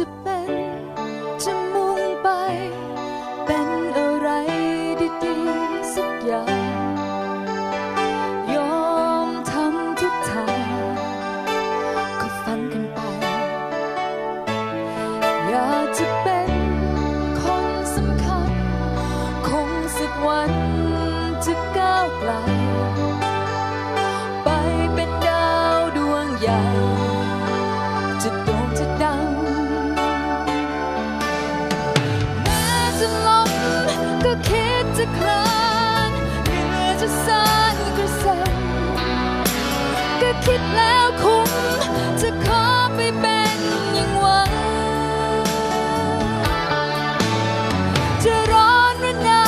จะเป็น จะมุ่งไป เป็นอะไรดีๆสักอย่าง ยอมทำทุกทางก็ฝันกันไป อยากจะเป็นคนสำคัญ คงสักวันจะก้าวไกล แล้วคุ้มจะขอไปเป็นอย่างหวัง จะร้อนหรือหนา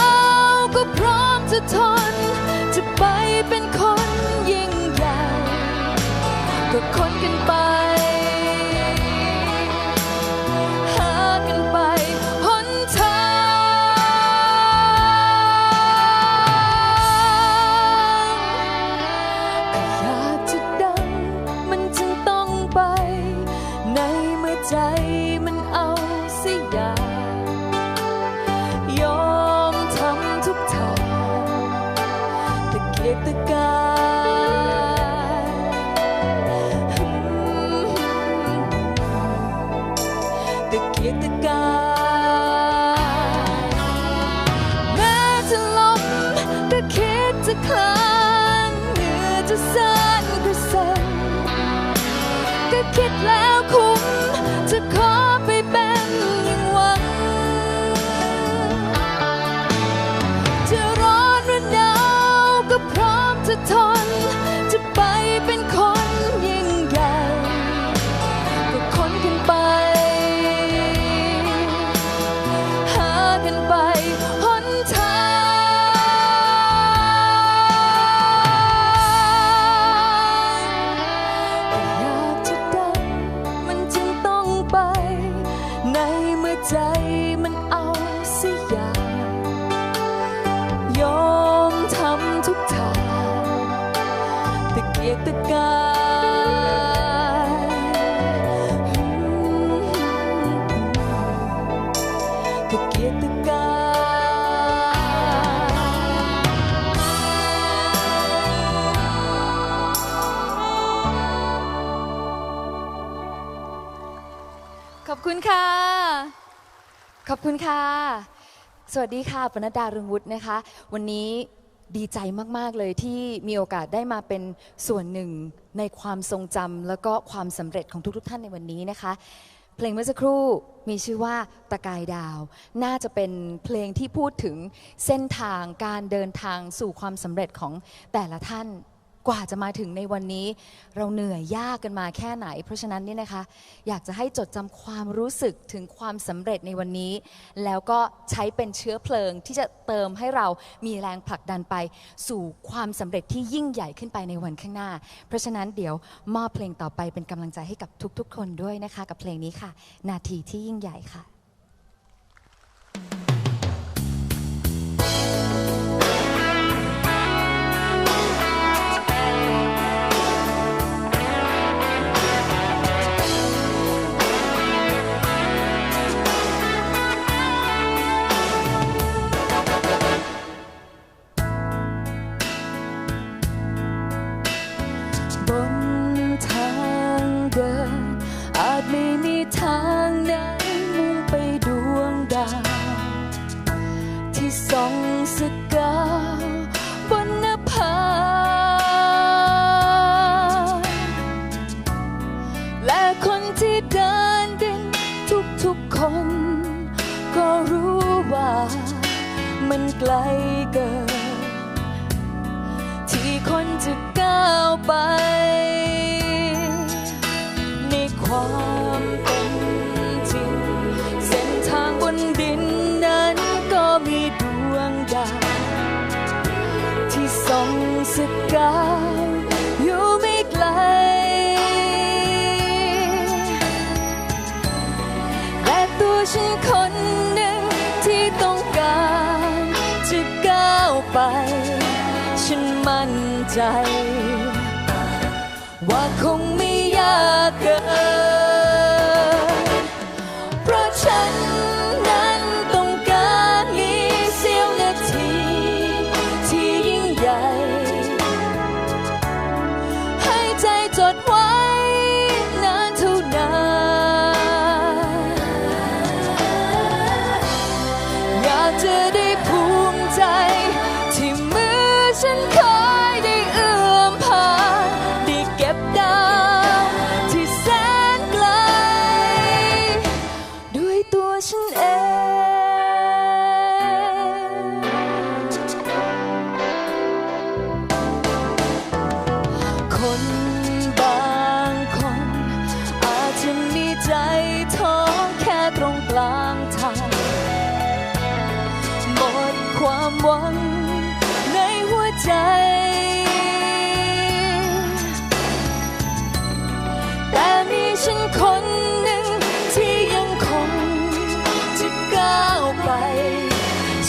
วก็พร้อมจะทน จะไปเป็นคนยิ่งใหญ่ก็คนกันไป คิดจะคลานเหงื่อจะสั่นกระสันก็คิดแล้ว จะ ตะเกียกตะกายตะเกียกตะกายขอบคุณค่ะ ขอบคุณค่ะ สวัสดีค่ะ ปนัดดาเรืองวุฒินะคะ วันนี้ ดีใจมากๆเลยที่มีโอกาสได้มาเป็นส่วนหนึ่งในความทรงจำแล้วก็ความสำเร็จของทุก ๆ ท่านในวันนี้นะคะ เพลงเมื่อสักครู่มีชื่อว่าตะกายดาว น่าจะเป็นเพลงที่พูดถึงเส้นทางการเดินทางสู่ความสำเร็จของแต่ละท่าน กว่าจะมาถึงในวันนี้ เราเหนื่อยยากกันมาแค่ไหน เพราะฉะนั้นนี่นะคะ อยากจะให้จดจำความรู้สึกถึงความสำเร็จในวันนี้ แล้วก็ใช้เป็นเชื้อเพลิงที่จะเติมให้เรามีแรงผลักดันไป สู่ความสำเร็จที่ยิ่งใหญ่ขึ้นไปในวันข้างหน้า เพราะฉะนั้นเดี๋ยวมอบเพลงต่อไปเป็นกำลังใจให้กับทุกๆ คนด้วยนะคะ กับเพลงนี้ค่ะ นาทีที่ยิ่งใหญ่ค่ะ ทางไหนมุ่งไปดวงดาว ที่ส่องสกาวบนน้าและคนที่เดินดินทุกๆคน ก็รู้ว่ามันไกลเกิน ที่คนจะก้าวไป ในความ สักก้าวอยู่ไม่ไกล แต่ตัวฉันคนหนึ่งที่ต้องการจะก้าวไป ฉันมั่นใจ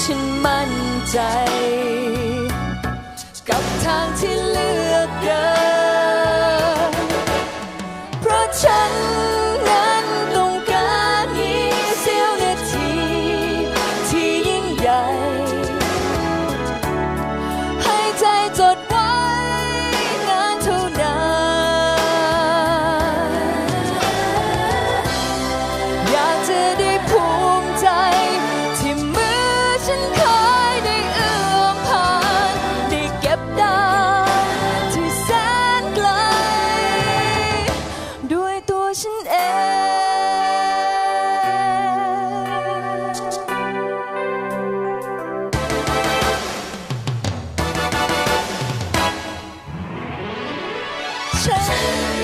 ฉันมั่นใจ กับทางที่เลือกเดิน 手。